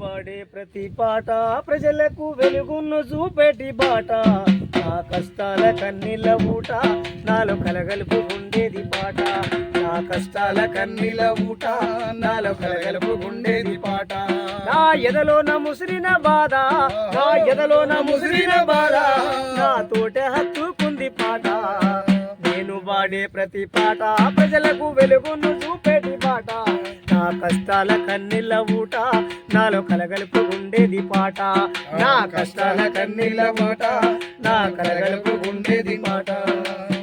పాడే ప్రతి పాట ప్రజలకు వెలుగును చూపేటి బాట. నా కష్టాల కన్నీల ఊట నాలో కలగలుపు ఉండేది పాట. నా కష్టాల కన్నీల ఊట నాలో కలగలుపు ఉండేది పాట. నా ఎదలో నా ముసిరిన బాధ నా ఎదలో నా ముసిరిన బాధ నా తోట హత్తుకుంది పాట. నేను వాడే ప్రతి పాట ప్రజలకు వెలుగును చూపేటి పాట. నా కష్టాల కన్నీళ్ళ ఊట నాలో కలగలుపు ఉండేది పాట. నా కష్టాల కన్నీళ్ళ ఊట నా కలగలుపు ఉండేది పాట.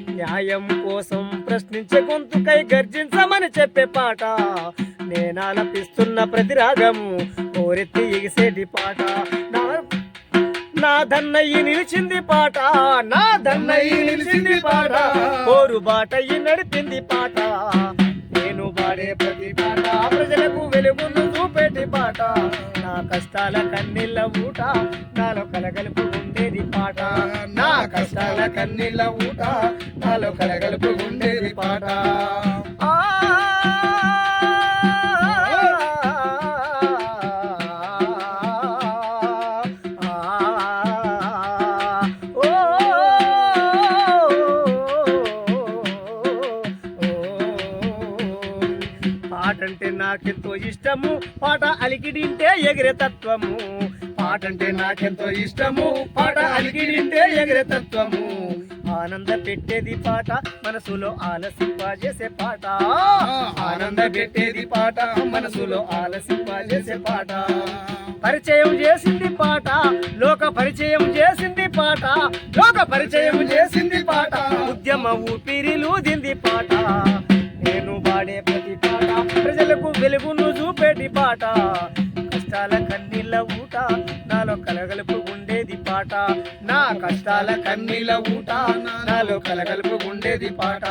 న్యాయం కోసం ప్రశ్నించే గొంతుకై గర్జించమని చెప్పే పాట. నేనాలపిస్తున్న ప్రతి రాగము ఓరెత్తి ఎగిసేటి పాట. నా నా దన్నయ్యి నిలిచింది పాట. నా దన్నయ్యి నిలిచింది పాట. ఓరు బాటయ్యి నడిపింది పాట. నేను పాడే ప్రతి పాట ప్రజలకు వెలుగును చూపేటి పాట. నా కష్టాల కన్నీళ్ళ ఊట నాలో కలగలుపు ఉండేది పాట. నా కష్టాల కన్నీళ్ళ ఊట నాలో కలగలుపు ఉండేది పాట. ఆ ఇష్టము. పాట అలికిడింటే ఎగిరే తత్వము. పాటంటే నాకెంతో ఇష్టము. పాట అలికిడింటే ఎగిరే తత్వము. ఆనంద పెట్టేది పాట మనసులో ఆలసింపజేసే పాట. ఆనంద పెట్టేది పాట మనసులో ఆలసింపజేసే పాట. పరిచయం చేసింది పాట లోక పరిచయం చేసింది పాట. లోక పరిచయం చేసింది పాట. ఉద్యమ ఊపిరిలూదింది పాట. పాట. నా కష్టాల కన్నీల ఊట నాలో కలగలుపు ఉండేది పాట.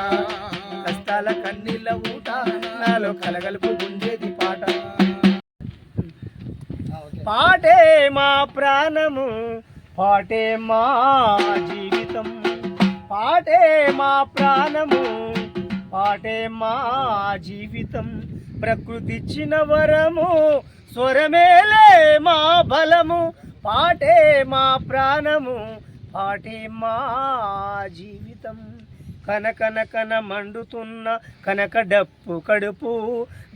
కష్టాల కన్నీళ్ళ ఊట నాలో కలగలుపు ఉండేది పాట. పాటే మా ప్రాణము పాటే మా జీవితం. పాటే మా ప్రాణము పాటే మా జీవితం. ప్రకృతిచ్చిన వరము స్వరమేలే మా బలము. పాటే మా ప్రాణము పాటే మా జీవితం. కనకన కన మండుతున్న కనక డప్పు కడుపు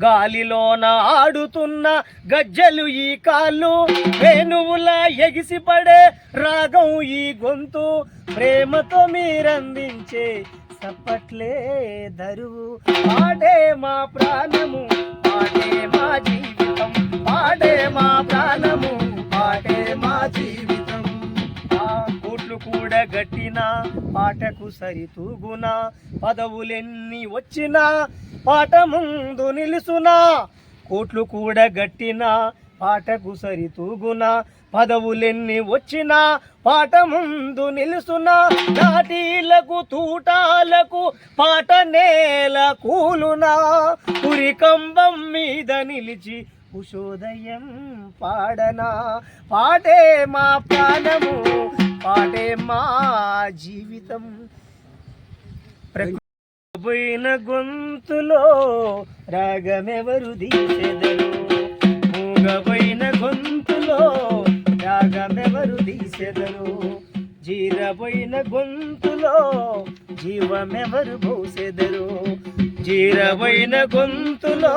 గాలిలోన ఆడుతున్న గజ్జలు ఈ కాళ్ళు వేణువుల ఎగిసిపడే రాగం ఈ గొంతు. ప్రేమతో మీరందించే సప్పట్లే దరువు. పాడే మా ప్రాణము పాడే మా జీవితం పాడే మా ప్రాణము. పాటే మా జీవితం. ఆ కోట్లు కూడా గట్టిన పాటకు సరితూగునా పదవులెన్ని వచ్చినా పాట ముందు నిలుసునా. కోట్లు కూడా గట్టిన పాటకు సరితూగున పదవులెన్ని వచ్చినా పాట ముందు నిలుసునా. నాటీలకు తూటాలకు పాట నేల కూలునా. పురికంబం మీద నిలిచి కుశోదయం పాడనా? పాటే మా ప్రాణము పాటే మా జీవితం. పోయిన గొంతులో రాగమెవరు దీసెదరు మూగపోయిన గొంతులో రాగమెవరు దీసెదరు జీరపోయిన గొంతులో జీవమెవరు పోసెదరు? జీరపోయిన గొంతులో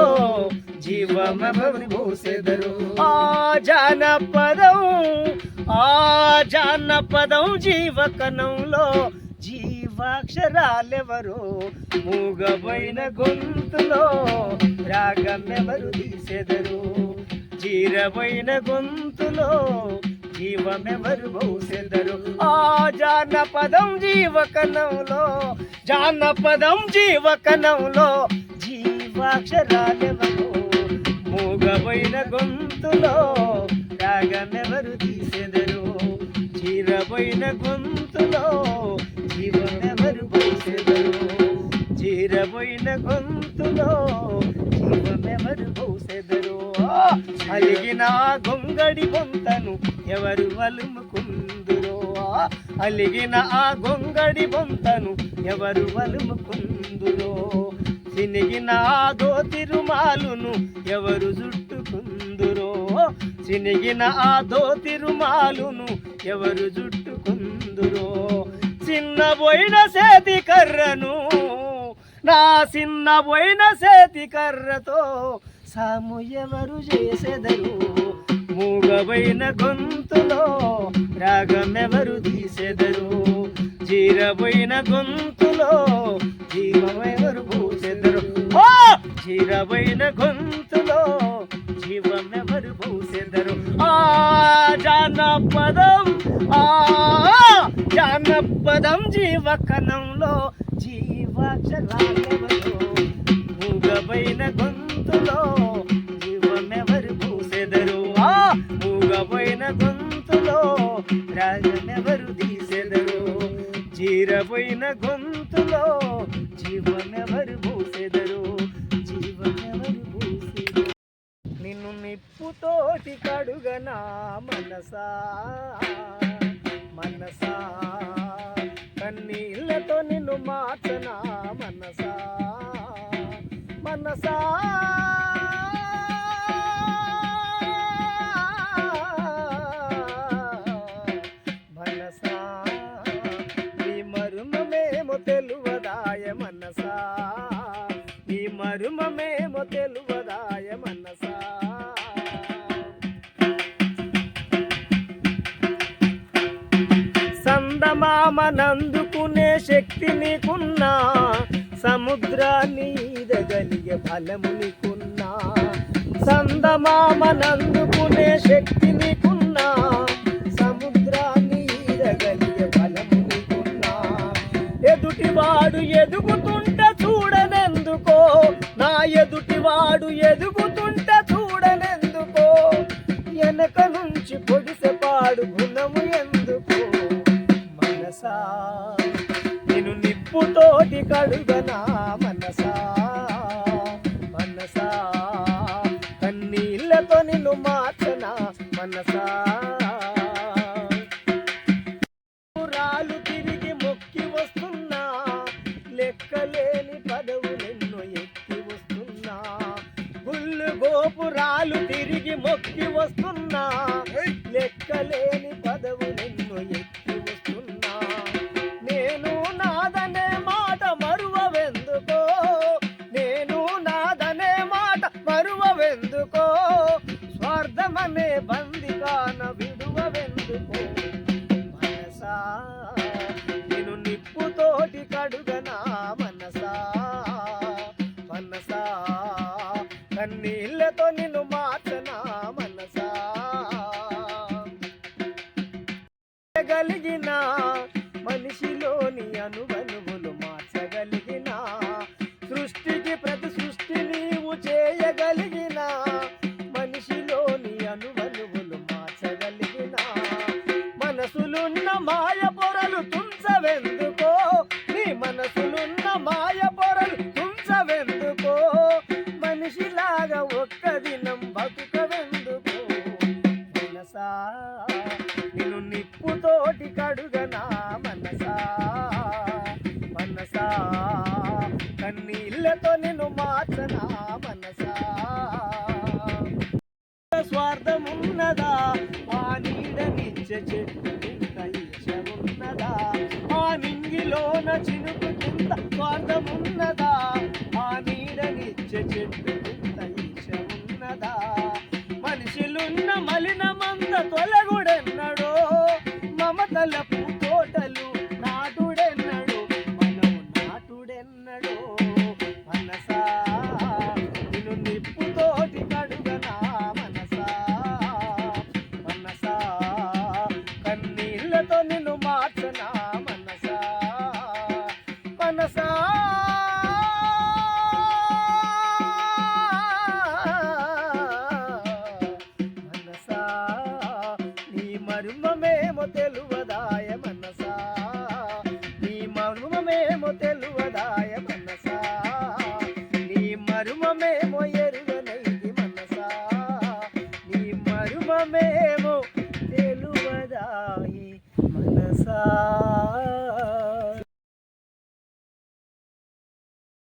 జీవమెవరు పోసెదరు ఆ జానపదం ఆ జానపదం జీవకణంలో జీవాక్షరాలెవరు మూగబోయిన గొంతులో రాగమెవరు తీసెదరు? జీరమైన గొంతులో జీవమెవరు బౌసెదరు? ఆ జానపదం జీవకణంలో జానపదం జీవకణంలో జీవాక్షరాలెవరు గొంతులో రాగమెవరు తీసెదరు? చీరబోయిన గొంతులో జీవమెవరు పోసెదరు? చీరబోయిన గొంతులో జీవమెవరు పోసెదరు? అలిగిన గొంగడి బొంతను ఎవరు వలుముకుందురో అలిగిన ఆ గొంగడి బొంతను ఎవరు వలుముకుందురో తినిగిన ఆ దోతిరుమాలును ఎవరు జుట్టుకుందురో? చినిగిన ఆ తిరుమాలును ఎవరు జుట్టుకుందురో? చిన్న పోయిన సేతి కర్రను నా చిన్న పోయిన సేతి కర్రతో సాము ఎవరు చేసెదరు? మూగబైన గొంతులో రాగమెవరు తీసెదరు? జీరబోయిన గొంతులో జానపదం జీవకణంలో జీవాక్షరాలెవరు మూగబైన గొంతులో జీవమెవరు పూసెదరు? ఆ మూగబైన గొంతులో రాగమెవరు తీసెదరు? జీరబోయిన గొంతులో జీవమెవరు పూసెదరు? జీవమెవరు పూసెదరు? నిన్ను నిప్పుతోటి కడుగనా మనసా? మనసా? కన్నీళ్ళతో నిన్ను మార్చనా మనసా? మనసా? మనసా? నీ మరుమమేమో తెలువదాయమ? సందమామనందుకునే శక్తి నీకున్నా సముద్రాన్ని ఈదగలిగే బలము నీకున్నా సందమామనందుకునే శక్తి నీకున్నా సముద్రాన్ని ఈదగలిగే బలము నీకున్నా. ఎదుటివాడు ఎదుగుతుంటే చూడనెందుకో నా ఎదుటివాడు ఎదుగుతుంటే చూడనెందుకో వెనక నుంచి పొడిసెపాడు గుణము ఎందుకో. నేను నిప్పుతోటి కడుగనా మనసా? మనసా? కన్నీళ్ళతో నిన్ను మార్చనా మనసా? రాలు తిరిగి మొక్కి వస్తున్నా లెక్కలేని పదవు నిన్ను ఎక్కి వస్తున్నా. గుళ్ళు గోపురాలు తిరిగి మొక్కి వస్తున్నా. మార్చనా మనసా. గలిగిన మనిషిలోని అనువనువులు మార్చగలిగిన సృష్టికి ప్రతి సృష్టి నీవు చేయగలిగిన మనిషిలోని అనువనువులు మార్చగలిగిన మనసులున్న మాయ ప్రేమతో నిన్ను మార్చనా మనసా? స్వార్థమున్నదా? ఆ నీడనిచ్చే